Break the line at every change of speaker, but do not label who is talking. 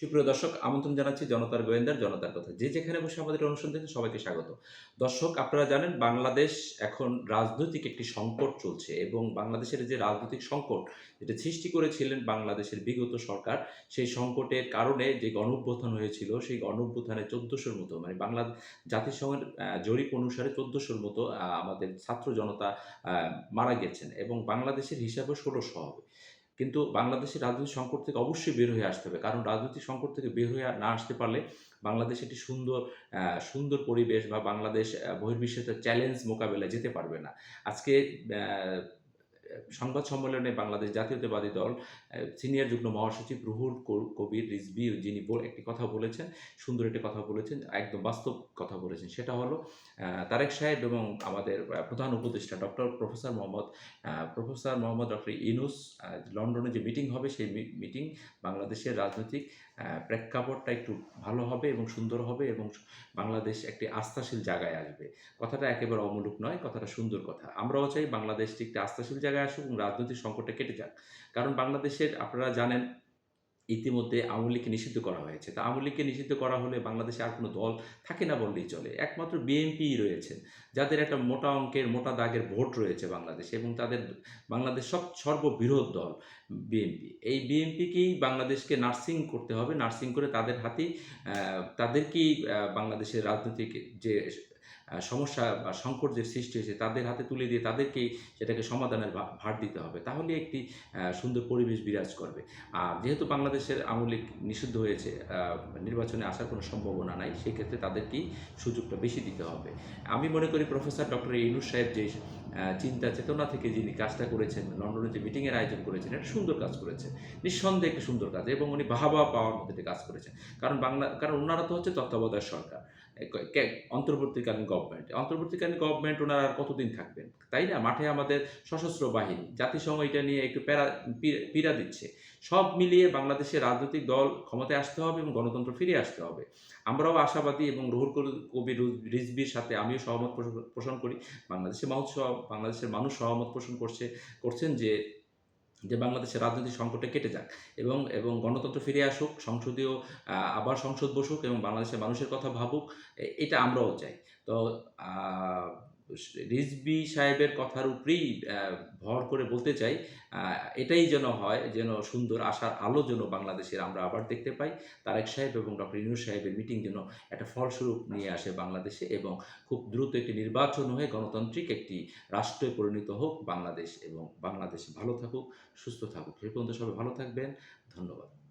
সুপ্রিয় দর্শক, আমন্ত্রণ জানাচ্ছি জনতার গোয়েন্দার, জনতার কথা। যে যেখানে বসে আমাদের অনুষ্ঠান দেখতে সবাইকে স্বাগত। দর্শক, আপনারা জানেন, বাংলাদেশ এখন রাজনৈতিক একটি সংকট চলছে এবং বাংলাদেশের যে রাজনৈতিক সংকট যেটা সৃষ্টি করেছিলেন বাংলাদেশের বিগত সরকার, সেই সংকটের কারণে যে গণঅভ্যুত্থান হয়েছিল, সেই গণঅভ্যুত্থানে চোদ্দশোর মতো মানে বাংলা জাতিসংঘের জরিপ অনুসারে চোদ্দশোর মতো আমাদের ছাত্র জনতা মারা গেছেন এবং বাংলাদেশের হিসাবে ষোলোশো হবে। কিন্তু বাংলাদেশের রাজনৈতিক সংকট থেকে অবশ্যই বের হয়ে আসতে হবে। কারণ রাজনৈতিক সংকট থেকে বের হয়ে না আসতে পারলে বাংলাদেশ একটি সুন্দর সুন্দর পরিবেশ বা বাংলাদেশ বহির্বিশ্বের চ্যালেঞ্জ মোকাবেলায় যেতে পারবে না। আজকে সংবাদ সম্মেলনে বাংলাদেশ জাতীয়তাবাদী দল সিনিয়র যুগ্ম মহাসচিব রুহুল কবির রিজবি যিনি একটি কথা বলেছেন, সুন্দর একটি কথা বলেছেন, একদম বাস্তব কথা বলেছেন। সেটা হলো তারেক সাহেব এবং আমাদের প্রধান উপদেষ্টা doctor professor Mohammad professor Mohammad doctor Yunus লন্ডনে যে মিটিং হবে সেই মিটিং বাংলাদেশের রাজনৈতিক প্রেক্ষাপটটা একটু ভালো হবে এবং সুন্দর হবে এবং বাংলাদেশ একটি আস্থাশীল জায়গায় আসবে। কথাটা একেবারে অমূলক নয়, কথাটা সুন্দর কথা। আমরাও চাই বাংলাদেশটি একটি আস্থাশীল জায়গায় আসুক। এবং রাজনৈতিক সংকটটা কেটে যাক। কারণ বাংলাদেশের আপনারা জানেন, ইতিমধ্যে আওয়ামী লীগকে নিষিদ্ধ করা হয়েছে। তা আওয়ামী লীগকে নিষিদ্ধ করা হলে বাংলাদেশে আর কোনো দল থাকে না বললেই চলে। একমাত্র বিএনপি রয়েছেন, যাদের একটা মোটা অঙ্কের, মোটা দাগের ভোট রয়েছে বাংলাদেশে এবং তাদের বাংলাদেশ সব সর্ববৃহৎ দল বিএনপি। এই বিএনপিকেই বাংলাদেশকে নার্সিং করতে হবে, নার্সিং করে তাদের হাতেই তাদেরকেই বাংলাদেশের রাজনৈতিক যে সমস্যা বা সংকট যে সৃষ্টি হয়েছে, তাদের হাতে তুলে দিয়ে তাদেরকেই সেটাকে সমাধানের ভার দিতে হবে। তাহলে একটি সুন্দর পরিবেশ বিরাজ করবে। আর যেহেতু বাংলাদেশের আওয়ামী লীগ নিষিদ্ধ হয়েছে নির্বাচনে আসার কোনো সম্ভাবনা নাই, সেক্ষেত্রে তাদেরকেই সুযোগটা বেশি দিতে হবে। আমি মনে করি প্রফেসর ডক্টর ইনুস সাহেব যে চিন্তা, চেতনা থেকে যিনি কাজটা করেছেন, লন্ডনে যে মিটিংয়ের আয়োজন করেছেন, এটা সুন্দর কাজ করেছেন। নিঃসন্দেহে একটি সুন্দর কাজ এবং উনি বাহাবা পাওয়ার মধ্যে কাজ করেছেন। কারণ বাংলা, কারণ ওনারা তো হচ্ছে তত্ত্বাবধায়ক সরকার। অন্তর্বর্তীকালীন গভর্নমেন্ট অন্তর্বর্তীকালীন গভর্নমেন্ট ওনারা আর কতদিন থাকবেন? তাই না? মাঠে আমাদের সশস্ত্র বাহিনী, জাতিসংঘ এটা নিয়ে একটু প্যারা পীড়া দিচ্ছে। সব মিলিয়ে বাংলাদেশের রাজনৈতিক দল ক্ষমতায় আসতে হবে এবং গণতন্ত্র ফিরে আসতে হবে। আমরাও আশাবাদী এবং রহুল কবি- কবি রু- সাথে আমিও সহমত পোষণ করি। বাংলাদেশের মহোৎসব, বাংলাদেশের মানুষ সহমত পোষণ করছে, করছেন যে যে বাংলাদেশের রাজনৈতিক সংকটে কেটে যাক এবং এবং গণতন্ত্র ফিরে আসুক, সংসদীয় আবার সংসদ বসুক এবং বাংলাদেশের মানুষের কথা ভাবুক এটা আমরাও চাই। তো রিজবি সাহেবের কথার উপরেই ভর করে বলতে চাই এটাই যেন হয়, যেন সুন্দর আশার আলো যেন বাংলাদেশের আমরা আবার দেখতে পাই। তারেক সাহেব এবং ডক্টর ইনু সাহেবের মিটিং যেন একটা ফলস্বরূপ নিয়ে আসে বাংলাদেশে এবং খুব দ্রুত একটি নির্বাচন হয়ে গণতান্ত্রিক একটি রাষ্ট্রে পরিণত হোক বাংলাদেশ এবং বাংলাদেশ ভালো থাকুক, সুস্থ থাকুক। সে পর্যন্ত সবাই ভালো থাকবেন। ধন্যবাদ।